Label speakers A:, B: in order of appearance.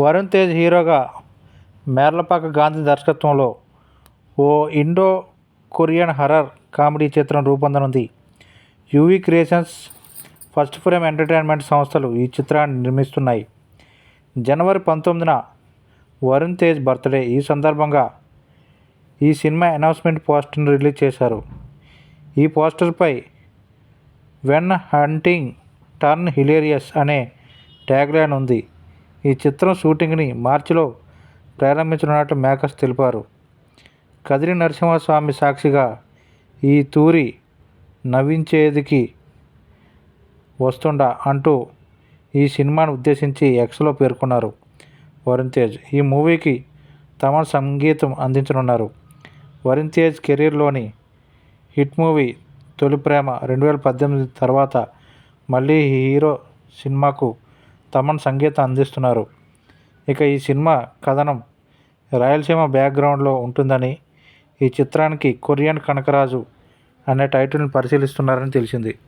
A: వరుణ్ తేజ్ హీరోగా మేర్లపాక గాంధీ దర్శకత్వంలో ఓ ఇండో కొరియన్ హర్రర్ కామెడీ చిత్రం రూపొందనుంది. UV Creations First Frame Entertainment సంస్థలు ఈ చిత్రాన్ని నిర్మిస్తున్నాయి. జనవరి పంతొమ్మిదిన వరుణ్ తేజ్ బర్త్డే. ఈ సందర్భంగా ఈ సినిమా అనౌన్స్మెంట్ పోస్టర్ను రిలీజ్ చేశారు. ఈ పోస్టర్పై వెన్ హంటింగ్ టర్న్ హిలేరియస్ అనే ట్యాగ్లైన్ ఉంది. ఈ చిత్రం షూటింగ్ని మార్చిలో ప్రారంభించనున్నట్టు మేకర్స్ తెలిపారు. కదిరి నరసింహస్వామి సాక్షిగా ఈ తూరి నవ్వించేదికి వస్తుండా అంటూ ఈ సినిమాను ఉద్దేశించి ఎక్స్లో పేర్కొన్నారు వరుణ్ తేజ్. ఈ మూవీకి తమన్ సంగీతం అందించనున్నారు. వరుణ్ తేజ్ కెరీర్లోని హిట్ మూవీ తొలి ప్రేమ రెండు వేల పద్దెనిమిది తర్వాత మళ్ళీ హీరో సినిమాకు తమన్ సంగీతం అందిస్తున్నారు. ఇక ఈ సినిమా కథనం రాయలసీమ బ్యాక్గ్రౌండ్లో ఉంటుందని ఈ చిత్రానికి కొరియన్ కనకరాజు అనే టైటిల్ని పరిశీలిస్తున్నారని తెలిసింది.